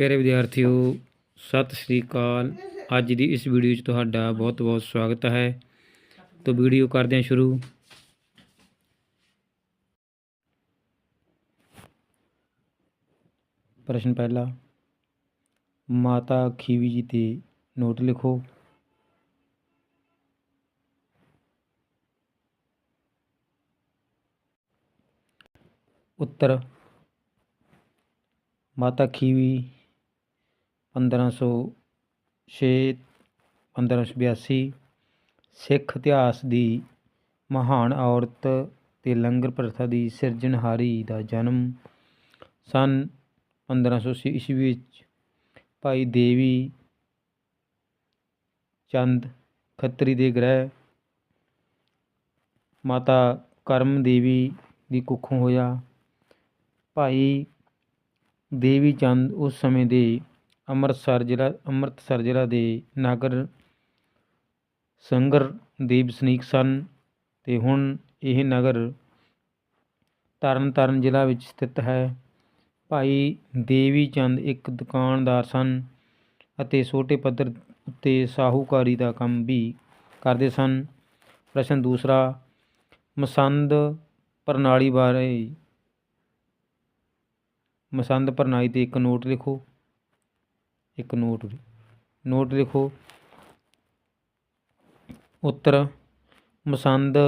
ਪਿਆਰੇ ਵਿਦਿਆਰਥੀਓ, ਸਤਿ ਸ੍ਰੀ ਅਕਾਲ। ਅੱਜ ਦੀ ਇਸ ਵੀਡੀਓ 'ਚ ਤੁਹਾਡਾ ਬਹੁਤ-ਬਹੁਤ ਸਵਾਗਤ ਹੈ। ਤਾਂ ਵੀਡੀਓ ਕਰਦੇ ਹਾਂ ਸ਼ੁਰੂ। ਪ੍ਰਸ਼ਨ ਪਹਿਲਾ, ਮਾਤਾ ਖੀਵੀ ਜੀ ਤੇ ਨੋਟ ਲਿਖੋ। ਉੱਤਰ, ਮਾਤਾ ਖੀਵੀ 1506 1582 ਸਿੱਖ ਇਤਿਹਾਸ ਦੀ ਮਹਾਨ ਔਰਤ ਅਤੇ ਲੰਗਰ ਪ੍ਰਥਾ ਦੀ ਸਿਰਜਣਹਾਰੀ ਦਾ ਜਨਮ ਸੰਨ ਪੰਦਰਾਂ ਸੌ 1580 ਈਸਵੀ ਵਿੱਚ। ਭਾਈ ਦੇਵੀ ਚੰਦ ਖੱਤਰੀ ਦੇ ਗ੍ਰਹਿ, ਮਾਤਾ ਕਰਮ ਦੇਵੀ ਦੀ ਕੁੱਖੋਂ ਹੋਇਆ। ਭਾਈ ਦੇਵੀ ਚੰਦ ਉਸ ਸਮੇਂ ਦੇ ਅੰਮ੍ਰਿਤਸਰ ਜ਼ਿਲ੍ਹਾ ਅੰਮ੍ਰਿਤਸਰ ਜ਼ਿਲ੍ਹਾ ਦੇ ਨਗਰ ਸੰਗਰ ਦੇ ਵਸਨੀਕ ਸਨ ਅਤੇ ਹੁਣ ਇਹ ਨਗਰ ਤਰਨ ਤਾਰਨ ਜ਼ਿਲ੍ਹਾ ਵਿੱਚ ਸਥਿਤ ਹੈ। ਭਾਈ ਦੇਵੀ ਚੰਦ ਇੱਕ ਦੁਕਾਨਦਾਰ ਸਨ ਅਤੇ ਛੋਟੇ ਪੱਧਰ ਉੱਤੇ ਸਾਹੂਕਾਰੀ ਦਾ ਕੰਮ ਵੀ ਕਰਦੇ ਸਨ। ਪ੍ਰਸ਼ਨ ਦੂਸਰਾ, ਮਸੰਦ ਪ੍ਰਣਾਲੀ ਬਾਰੇ, ਮਸੰਦ ਪ੍ਰਣਾਲੀ ਤੇ ਇੱਕ ਨੋਟ ਲਿਖੋ। ਇੱਕ ਨੋਟ ਨੋਟ ਲਿਖੋ ਉੱਤਰ। ਮਸੰਦ।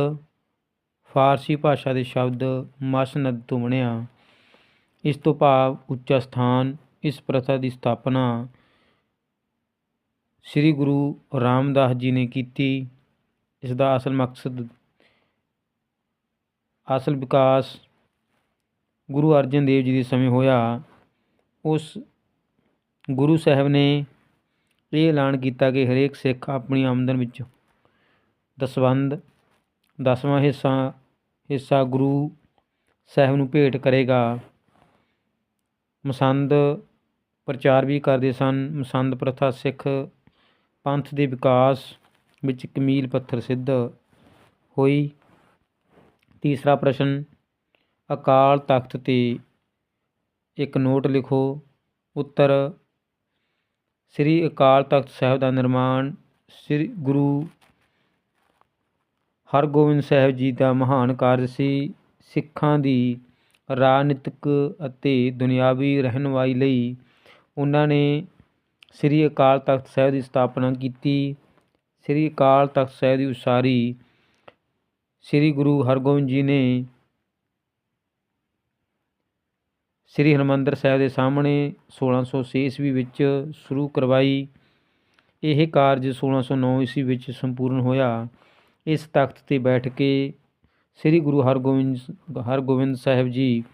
ਫਾਰਸੀ ਭਾਸ਼ਾ ਦੇ ਸ਼ਬਦ ਮਸਨਦ ਤੋਂ ਬਣਿਆ। ਇਸ ਤੋਂ ਭਾਵ ਉੱਚਾ ਸਥਾਨ, ਇਸ ਪ੍ਰਥਾ ਦੀ ਸਥਾਪਨਾ ਸ੍ਰੀ ਗੁਰੂ ਰਾਮਦਾਸ ਜੀ ਨੇ ਕੀਤੀ। ਇਸ ਦਾ ਅਸਲ ਮਕਸਦ, ਅਸਲ ਵਿਕਾਸ ਗੁਰੂ ਅਰਜਨ ਦੇਵ ਜੀ ਦੇ ਸਮੇਂ ਹੋਇਆ। ਉਸ ਗੁਰੂ ਸਾਹਿਬ ਨੇ ਇਹ ਐਲਾਨ ਕੀਤਾ ਕਿ ਹਰੇਕ ਸਿੱਖ ਆਪਣੀ ਆਮਦਨ ਵਿੱਚ ਦਸਵੰਧ, ਦਸਵਾਂ ਹਿੱਸਾ ਹਿੱਸਾ ਗੁਰੂ ਸਾਹਿਬ ਨੂੰ ਭੇਟ ਕਰੇਗਾ। ਮਸੰਦ ਪ੍ਰਚਾਰ ਵੀ ਕਰਦੇ ਸਨ। ਮਸੰਦ ਪ੍ਰਥਾ ਸਿੱਖ ਪੰਥ ਦੇ ਵਿਕਾਸ ਵਿੱਚ ਇੱਕ ਮੀਲ ਪੱਥਰ ਸਿੱਧ ਹੋਈ। ਤੀਸਰਾ ਪ੍ਰਸ਼ਨ, ਅਕਾਲ ਤਖਤ ਤੇ ਇੱਕ ਨੋਟ ਲਿਖੋ। ਉੱਤਰ ਸ੍ਰੀ ਅਕਾਲ ਤਖਤ ਸਾਹਿਬ ਦਾ ਨਿਰਮਾਣ, ਸ੍ਰੀ ਗੁਰੂ ਹਰਗੋਬਿੰਦ ਸਾਹਿਬ ਜੀ ਦਾ ਮਹਾਨ ਕਾਰਜ ਸੀ। ਸਿੱਖਾਂ ਦੀ ਰਾਜਨੀਤਿਕ ਅਤੇ ਦੁਨਿਆਵੀ ਰਹਿਨੁਮਾਈ ਲਈ ਉਹਨਾਂ ਨੇ ਸ੍ਰੀ ਅਕਾਲ ਤਖਤ ਸਾਹਿਬ ਦੀ ਸਥਾਪਨਾ ਕੀਤੀ। ਸ੍ਰੀ ਅਕਾਲ ਤਖਤ ਸਾਹਿਬ ਦੀ ਉਸਾਰੀ ਸ੍ਰੀ ਗੁਰੂ ਹਰਗੋਬਿੰਦ ਜੀ ਨੇ ਸ੍ਰੀ ਹਰਮੰਦਰ ਸਾਹਿਬ ਦੇ ਸਾਹਮਣੇ 1606 ਈਸਵੀ ਵਿੱਚ ਸ਼ੁਰੂ ਕਰਵਾਈ। ਇਹ ਕਾਰਜ 1609 ਈਸਵੀ ਵਿੱਚ ਸੰਪੂਰਨ ਹੋਇਆ। ਇਸ ਤਖਤ ਤੇ ਬੈਠ ਕੇ ਸ੍ਰੀ ਗੁਰੂ ਹਰਗੋਬਿੰਦ ਹਰਗੋਬਿੰਦ ਸਾਹਿਬ ਜੀ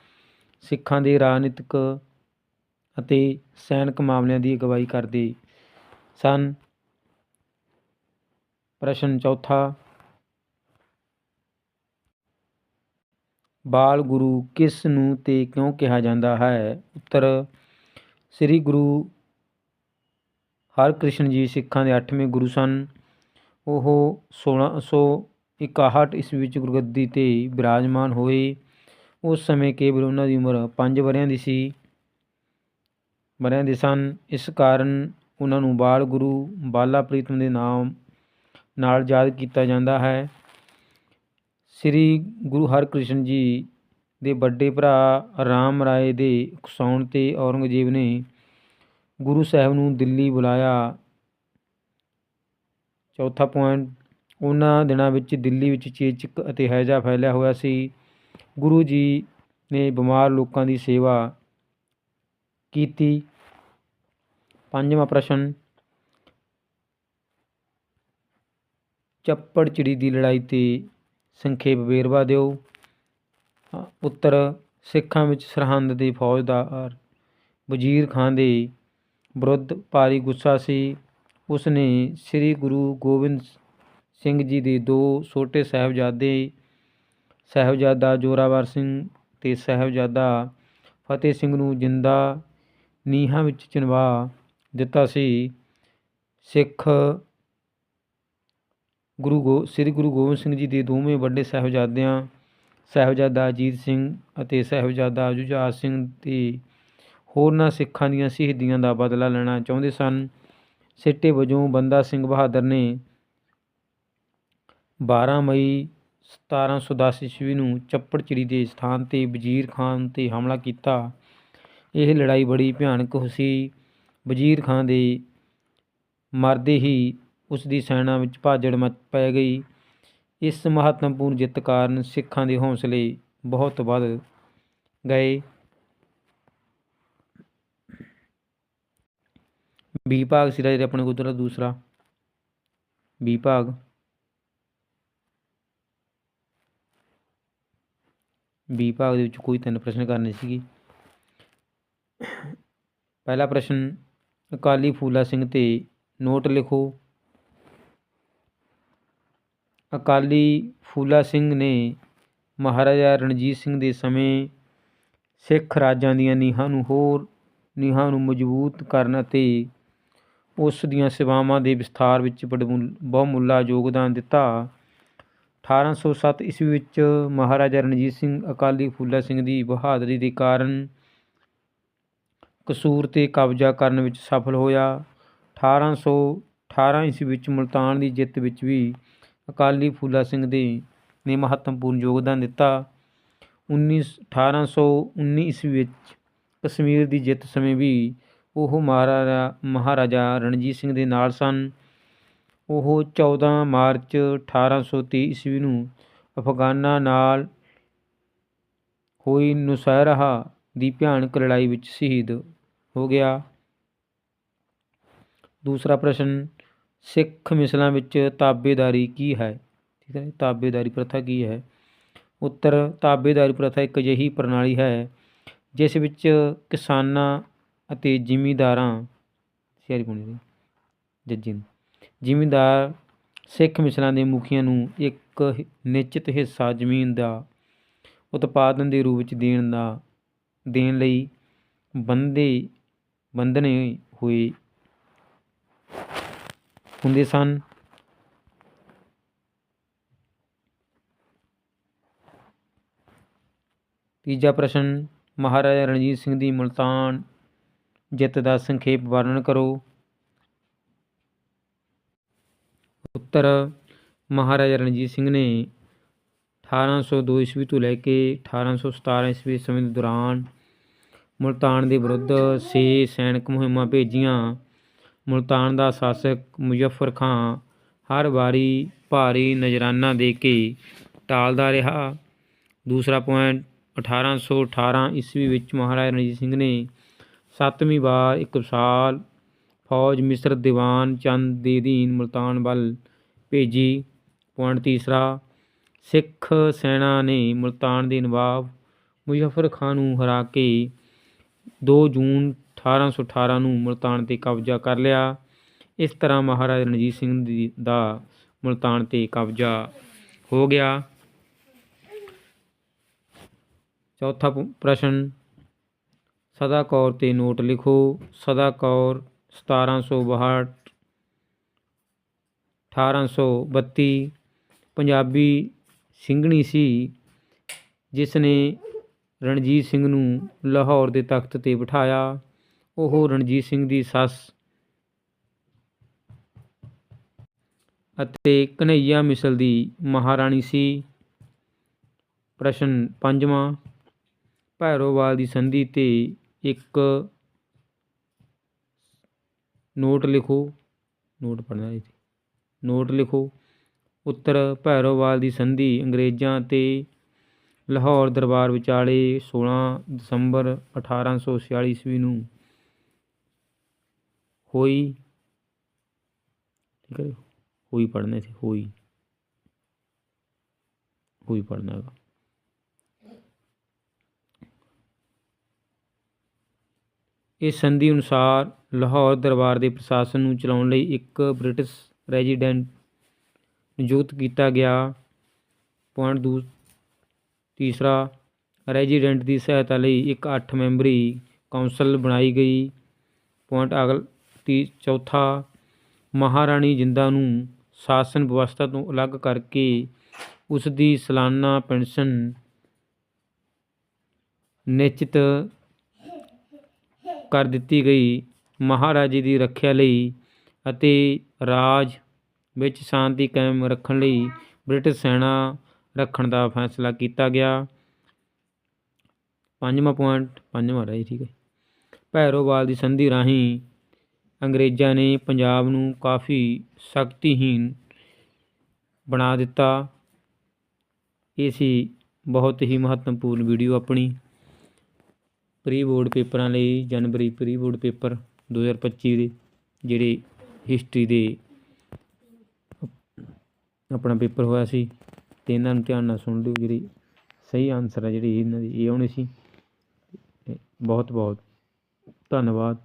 ਸਿੱਖਾਂ ਦੇ ਰਾਜਨੀਤਿਕ ਅਤੇ ਸੈਨਿਕ ਮਾਮਲਿਆਂ ਦੀ ਅਗਵਾਈ ਕਰਦੇ ਸਨ। ਪ੍ਰਸ਼ਨ ਚੌਥਾ ਬਾਲ ਗੁਰੂ ਕਿਸ ਨੂੰ ਤੇ ਕਿਉਂ ਕਿਹਾ ਜਾਂਦਾ ਹੈ? ਉੱਤਰ, ਸ੍ਰੀ ਗੁਰੂ ਹਰਕ੍ਰਿਸ਼ਨ ਜੀ ਸਿੱਖਾਂ ਦੇ 8ਵੇਂ ਗੁਰੂ ਸਨ। ਉਹ 1661 ਈਸਵੀ ਵਿੱਚ ਗੁਰਗੱਦੀ ਤੇ ਬਿਰਾਜਮਾਨ ਹੋਏ। ਉਸ ਸਮੇਂ ਕੇਵਲ ਉਹਨਾਂ ਦੀ ਉਮਰ 5 ਵਰਿਆਂ ਦੀ ਸੀ, ਵਰਿਆਂ ਦੇ ਸਨ। ਇਸ ਕਾਰਨ ਉਹਨਾਂ ਨੂੰ ਬਾਲ ਗੁਰੂ ਬਾਲਾ ਪ੍ਰੀਤਮ ਦੇ ਨਾਮ ਨਾਲ ਯਾਦ ਕੀਤਾ ਜਾਂਦਾ ਹੈ। ਸ੍ਰੀ ਗੁਰੂ ਹਰਕ੍ਰਿਸ਼ਨ ਜੀ ਦੇ ਵੱਡੇ ਭਰਾ ਰਾਮ ਰਾਏ ਦੇ ਉਕਸਾਉਣ ਤੇ ਔਰੰਗਜ਼ੇਬ ਨੇ ਗੁਰੂ ਸਾਹਿਬ ਨੂੰ ਦਿੱਲੀ ਬੁਲਾਇਆ। ਚੌਥਾ ਪੁਆਇੰਟ ਉਹਨਾਂ ਦਿਨਾਂ ਵਿੱਚ ਦਿੱਲੀ ਵਿੱਚ ਚੇਚਕ ਅਤੇ ਹੈਜਾ ਫੈਲਿਆ ਹੋਇਆ ਸੀ। ਗੁਰੂ ਜੀ ਨੇ ਬਿਮਾਰ ਲੋਕਾਂ ਦੀ ਸੇਵਾ ਕੀਤੀ। ਪੰਜਵਾਂ ਪ੍ਰਸ਼ਨ ਚੱਪੜ ਚਿੜੀ ਦੀ ਲੜਾਈ ਤੇ ਸੰਖੇਪ ਵੇਰਵਾ ਦਿਓ। ਪੁੱਤਰ, ਸਿੱਖਾਂ ਵਿੱਚ ਸਰਹੰਦ ਦੇ ਫੌਜਦਾਰ ਵਜ਼ੀਰ ਖਾਨ ਦੇ ਵਿਰੁੱਧ ਭਾਰੀ ਗੁੱਸਾ ਸੀ। ਉਸ ਨੇ ਸ੍ਰੀ ਗੁਰੂ ਗੋਬਿੰਦ ਸਿੰਘ ਜੀ ਦੇ ਦੋ ਛੋਟੇ ਸਾਹਿਬਜ਼ਾਦੇ, ਸਾਹਿਬਜ਼ਾਦਾ ਜੋਰਾਵਰ ਸਿੰਘ ਤੇ ਸਾਹਿਬਜ਼ਾਦਾ ਫਤਿਹ ਸਿੰਘ ਨੂੰ ਜਿੰਦਾ ਨੀਹਾਂ ਵਿੱਚ ਚਿਣਵਾ ਦਿੱਤਾ ਸੀ। ਸਿੱਖ ਗੁਰੂ ਗੋ, ਸ੍ਰੀ ਗੁਰੂ ਗੋਬਿੰਦ ਸਿੰਘ ਜੀ ਦੇ ਦੋਵੇਂ ਵੱਡੇ ਸਾਹਿਬਜ਼ਾਦਿਆਂ, ਸਾਹਿਬਜ਼ਾਦਾ ਅਜੀਤ ਸਿੰਘ ਅਤੇ ਸਾਹਿਬਜ਼ਾਦਾ ਜੁਝਾਰ ਸਿੰਘ ਤੇ ਹੋਰਨਾਂ ਸਿੱਖਾਂ ਦੀਆਂ ਸ਼ਹੀਦੀਆਂ ਦਾ ਬਦਲਾ ਲੈਣਾ ਚਾਹੁੰਦੇ ਸਨ। ਸਿੱਟੇ ਵਜੋਂ ਬੰਦਾ ਸਿੰਘ ਬਹਾਦਰ ਨੇ 12 ਮਈ 1710 ਈਸਵੀ ਨੂੰ ਚੱਪੜਚਿੜੀ ਦੇ ਸਥਾਨ ਤੇ ਵਜ਼ੀਰ ਖਾਨ ਤੇ ਹਮਲਾ ਕੀਤਾ। ਇਹ ਲੜਾਈ ਬੜੀ ਭਿਆਨਕ ਸੀ। ਵਜ਼ੀਰ ਖਾਨ ਦੇ ਮਰਦੇ ਹੀ ਉਸ ਦੀ ਸੈਨਾ ਵਿੱਚ ਭਾਜੜ ਮਚ ਪੈ ਗਈ। ਇਸ ਮਹੱਤਵਪੂਰਨ ਜਿੱਤ ਕਾਰਨ ਸਿੱਖਾਂ ਦੇ ਹੌਸਲੇ ਬਹੁਤ ਵੱਧ ਗਏ। ਬੀ ਭਾਗ ਸੀ ਰਾਜੇ, ਆਪਣੇ ਕੋਲ ਦੂਸਰਾ। ਬੀ ਭਾਗ। ਬੀ ਭਾਗ ਦੇ ਵਿੱਚ ਕੋਈ ਤਿੰਨ ਪ੍ਰਸ਼ਨ ਕਰਨੇ ਸੀਗੇ। ਪਹਿਲਾ ਪ੍ਰਸ਼ਨ, ਅਕਾਲੀ ਫੂਲਾ ਸਿੰਘ ਤੇ ਨੋਟ ਲਿਖੋ। ਅਕਾਲੀ ਫੂਲਾ ਸਿੰਘ ਨੇ ਮਹਾਰਾਜਾ ਰਣਜੀਤ ਸਿੰਘ ਦੇ ਸਮੇਂ ਸਿੱਖ ਰਾਜਾਂ ਦੀਆਂ ਨੀਹਾਂ ਨੂੰ ਹੋਰ ਨੀਹਾਂ ਨੂੰ ਮਜ਼ਬੂਤ ਕਰਨ ਅਤੇ ਉਸ ਦੀਆਂ ਸੇਵਾਵਾਂ ਦੇ ਵਿਸਥਾਰ ਵਿੱਚ ਬੜਮੁੱਲ- ਬਹੁਮੁੱਲਾ ਯੋਗਦਾਨ ਦਿੱਤਾ। 1807 ਈਸਵੀ ਵਿੱਚ ਮਹਾਰਾਜਾ ਰਣਜੀਤ ਸਿੰਘ ਅਕਾਲੀ ਫੂਲਾ ਸਿੰਘ ਦੀ ਬਹਾਦਰੀ ਦੇ ਕਾਰਨ ਕਸੂਰ ਤੇ ਕਬਜ਼ਾ ਕਰਨ ਵਿੱਚ ਸਫਲ ਹੋਇਆ। 1818 ਈਸਵੀ ਵਿੱਚ ਮੁਲਤਾਨ ਦੀ ਜਿੱਤ ਵਿੱਚ ਵੀ ਅਕਾਲੀ ਫੂਲਾ ਸਿੰਘ ਦੇ ਨੇ ਮਹੱਤਵਪੂਰਨ ਯੋਗਦਾਨ ਦਿੱਤਾ। 19 1819 ਈਸਵੀ ਵਿੱਚ ਕਸ਼ਮੀਰ ਦੀ ਜਿੱਤ ਸਮੇਂ ਵੀ ਉਹ ਮਹਾਰਾਜਾ ਮਹਾਰਾਜਾ ਰਣਜੀਤ ਸਿੰਘ ਦੇ ਨਾਲ ਸਨ। ਉਹ 14 ਮਾਰਚ 1830 ਈਸਵੀ ਨੂੰ ਅਫਗਾਨਾਂ ਨਾਲ ਹੋਈ ਨੁਸੈਰਹਾ ਦੀ ਭਿਆਨਕ ਲੜਾਈ ਵਿੱਚ ਸ਼ਹੀਦ ਹੋ ਗਿਆ। ਦੂਸਰਾ ਪ੍ਰਸ਼ਨ ਸਿੱਖ ਮਿਸਲਾਂ ਵਿੱਚ ਤਾਬੇਦਾਰੀ ਕੀ ਹੈ? ਠੀਕ ਹੈ ਤਾਬੇਦਾਰੀ ਪ੍ਰਥਾ ਕੀ ਹੈ? ਉੱਤਰ, ਤਾਬੇਦਾਰੀ ਪ੍ਰਥਾ ਇੱਕ ਅਜਿਹੀ ਪ੍ਰਣਾਲੀ ਹੈ ਜਿਸ ਵਿੱਚ ਕਿਸਾਨਾਂ ਅਤੇ ਜ਼ਿਮੀਂਦਾਰਾਂ ਸਿਆਰੀ ਪੁਣੀ ਜੱਜੀ ਨੂੰ, ਜ਼ਿਮੀਂਦਾਰ ਸਿੱਖ ਮਿਸਲਾਂ ਦੇ ਮੁਖੀਆਂ ਨੂੰ ਇੱਕ ਨਿਸ਼ਚਿਤ ਹਿੱਸਾ ਜ਼ਮੀਨ ਦਾ ਉਤਪਾਦਨ ਦੇ ਰੂਪ ਵਿੱਚ ਦੇਣ ਦਾ, ਦੇਣ ਲਈ ਬੰਦੇ, ਬੰਧਨੇ ਹੋਏ ਹੁੰਦੇ ਸਨ। ਤੀਜਾ ਪ੍ਰਸ਼ਨ, ਮਹਾਰਾਜਾ ਰਣਜੀਤ ਸਿੰਘ ਦੀ ਮੁਲਤਾਨ ਜਿੱਤ ਦਾ ਸੰਖੇਪ ਵਰਣਨ ਕਰੋ। ਉੱਤਰ, ਮਹਾਰਾਜਾ ਰਣਜੀਤ ਸਿੰਘ ਨੇ 1802 ਈਸਵੀ ਤੋਂ ਲੈ ਕੇ 1817 ਈਸਵੀ ਸਮੇਂ ਦੌਰਾਨ ਮੁਲਤਾਨ ਦੇ ਵਿਰੁੱਧ ਛੇ ਸੈਨਿਕ ਮੁਹਿੰਮਾਂ ਭੇਜੀਆਂ। ਮੁਲਤਾਨ ਦਾ ਸ਼ਾਸਕ ਮੁਜ਼ੱਫਰ ਖਾਂ ਹਰ ਵਾਰੀ ਭਾਰੀ ਨਜ਼ਰਾਨਾ ਦੇ ਕੇ ਟਾਲਦਾ ਰਿਹਾ। ਦੂਸਰਾ ਪੁਆਇੰਟ 1818 ਈਸਵੀ ਵਿੱਚ ਮਹਾਰਾਜਾ ਰਣਜੀਤ ਸਿੰਘ ਨੇ ਸੱਤਵੀਂ ਵਾਰ ਇੱਕ ਵਿਸ਼ਾਲ ਫੌਜ ਮਿਸਰ ਦੀਵਾਨ ਚੰਦ ਦੇ ਅਧੀਨ ਮੁਲਤਾਨ ਵੱਲ ਭੇਜੀ। ਪੁਆਇੰਟ ਤੀਸਰਾ, ਸਿੱਖ ਸੈਨਾ ਨੇ ਮੁਲਤਾਨ ਦੇ ਨਵਾਬ ਮੁਜ਼ੱਫਰ ਖਾਨ ਨੂੰ ਹਰਾ ਕੇ 2 ਜੂਨ 1818 ਨੂੰ ਮੁਲਤਾਨ ਤੇ ਕਬਜ਼ਾ ਕਰ ਲਿਆ। ਇਸ ਤਰ੍ਹਾਂ ਮਹਾਰਾਜਾ ਰਣਜੀਤ ਸਿੰਘ ਦੀ ਦਾ ਮੁਲਤਾਨ ਤੇ ਕਬਜ਼ਾ ਹੋ ਗਿਆ। ਚੌਥਾ ਪ੍ਰਸ਼ਨ, ਸਦਾ ਕੌਰ ਤੇ ਨੋਟ ਲਿਖੋ। ਸਦਾ ਕੌਰ 1762 1832 ਪੰਜਾਬੀ ਸਿੰਘਣੀ ਸੀ, ਜਿਸ ਨੇ ਰਣਜੀਤ ਸਿੰਘ ਨੂੰ ਲਾਹੌਰ ਦੇ ਤਖਤ ਤੇ ਬਿਠਾਇਆ। ਉਹ ਰਣਜੀਤ ਸਿੰਘ ਦੀ ਸੱਸ ਅਤੇ ਕਨ੍ਹਈਆ ਮਿਸਲ ਦੀ ਮਹਾਰਾਣੀ ਸੀ। ਪ੍ਰਸ਼ਨ ਪੰਜਵਾਂ, ਭੈਰੋਵਾਲ ਦੀ ਸੰਧੀ ਤੇ ਇੱਕ ਨੋਟ ਲਿਖੋ। ਨੋਟ ਪੜ੍ਹਨਾ ਹੈ ਨੋਟ ਲਿਖੋ। ਉੱਤਰ, ਭੈਰੋਵਾਲ ਦੀ ਸੰਧੀ ਅੰਗਰੇਜ਼ਾਂ ਤੇ ਲਾਹੌਰ ਦਰਬਾਰ ਵਿਚਾਲੇ 16 ਦਸੰਬਰ 1846 ਈਸਵੀ ਨੂੰ ਹੋਈ। ਠੀਕ ਹੈ ਹੋਈ ਪੜ੍ਹਨੇ ਸੀ, ਹੋਈ। ਹੋਈ ਪੜ੍ਹਨਾ ਹੈਗਾ। ਇਸ ਸੰਧੀ ਅਨੁਸਾਰ ਲਾਹੌਰ ਦਰਬਾਰ ਦੇ ਪ੍ਰਸ਼ਾਸਨ ਨੂੰ ਚਲਾਉਣ ਲਈ ਇੱਕ ਬ੍ਰਿਟਿਸ਼ ਰੈਜ਼ੀਡੈਂਟ ਨਿਯੁਕਤ ਕੀਤਾ ਗਿਆ। ਪੁਆਇੰਟ ਦੂ, ਤੀਸਰਾ, ਰੈਜ਼ੀਡੈਂਟ ਦੀ ਸਹਾਇਤਾ ਲਈ ਇੱਕ 8 ਮੈਂਬਰੀ ਕੌਂਸਲ ਬਣਾਈ ਗਈ। ਪੁਆਇੰਟ ਅਗਲ ਤੀ ਚੌਥਾ ਮਹਾਰਾਣੀ ਜਿੰਦਾ ਨੂੰ ਸ਼ਾਸਨ ਵਿਵਸਥਾ ਤੋਂ ਅਲੱਗ ਕਰਕੇ ਉਸ ਦੀ ਸਾਲਾਨਾ ਪੈਨਸ਼ਨ ਨਿਸ਼ਚਿਤ ਕਰ ਦਿੱਤੀ ਗਈ। ਮਹਾਰਾਜੇ ਦੀ ਰੱਖਿਆ ਲਈ ਅਤੇ ਰਾਜ ਵਿੱਚ ਸ਼ਾਂਤੀ ਕਾਇਮ ਰੱਖਣ ਲਈ ਬ੍ਰਿਟਿਸ਼ ਸੈਨਾ ਰੱਖਣ ਦਾ ਫੈਸਲਾ ਕੀਤਾ ਗਿਆ। ਪੰਜਵਾਂ ਪੁਆਇੰਟ ਪੰਜਵਾਂ ਰਿਹਾ ਠੀਕ ਹੈ। ਭੈਰੋਵਾਲ ਦੀ ਸੰਧੀ ਰਾਹੀਂ ਅੰਗਰੇਜ਼ਾਂ ਨੇ ਪੰਜਾਬ ਨੂੰ ਕਾਫੀ ਸ਼ਕਤੀਹੀਣ ਬਣਾ ਦਿੱਤਾ। ਇਹ ਸੀ ਬਹੁਤ ਹੀ ਮਹੱਤਵਪੂਰਨ ਵੀਡੀਓ ਆਪਣੀ। ਪ੍ਰੀ ਬੋਰਡ ਪੇਪਰਾਂ ਲਈ ਜਨਵਰੀ ਪ੍ਰੀ ਬੋਰਡ ਪੇਪਰ 2025 ਦੇ, ਜਿਹੜੇ ਹਿਸਟਰੀ ਦੇ ਆਪਣਾ ਪੇਪਰ ਹੋਇਆ ਸੀ, ਤੇ ਇਹਨਾਂ ਨੂੰ ਧਿਆਨ ਨਾਲ ਸੁਣ ਲਿਓ, ਜਿਹੜੀ ਸਹੀ ਆਨਸਰ ਹੈ ਜਿਹੜੀ ਇਹਨਾਂ ਦੀ, ਇਹ ਆਉਣੀ ਸੀ। ਬਹੁਤ ਬਹੁਤ ਧੰਨਵਾਦ।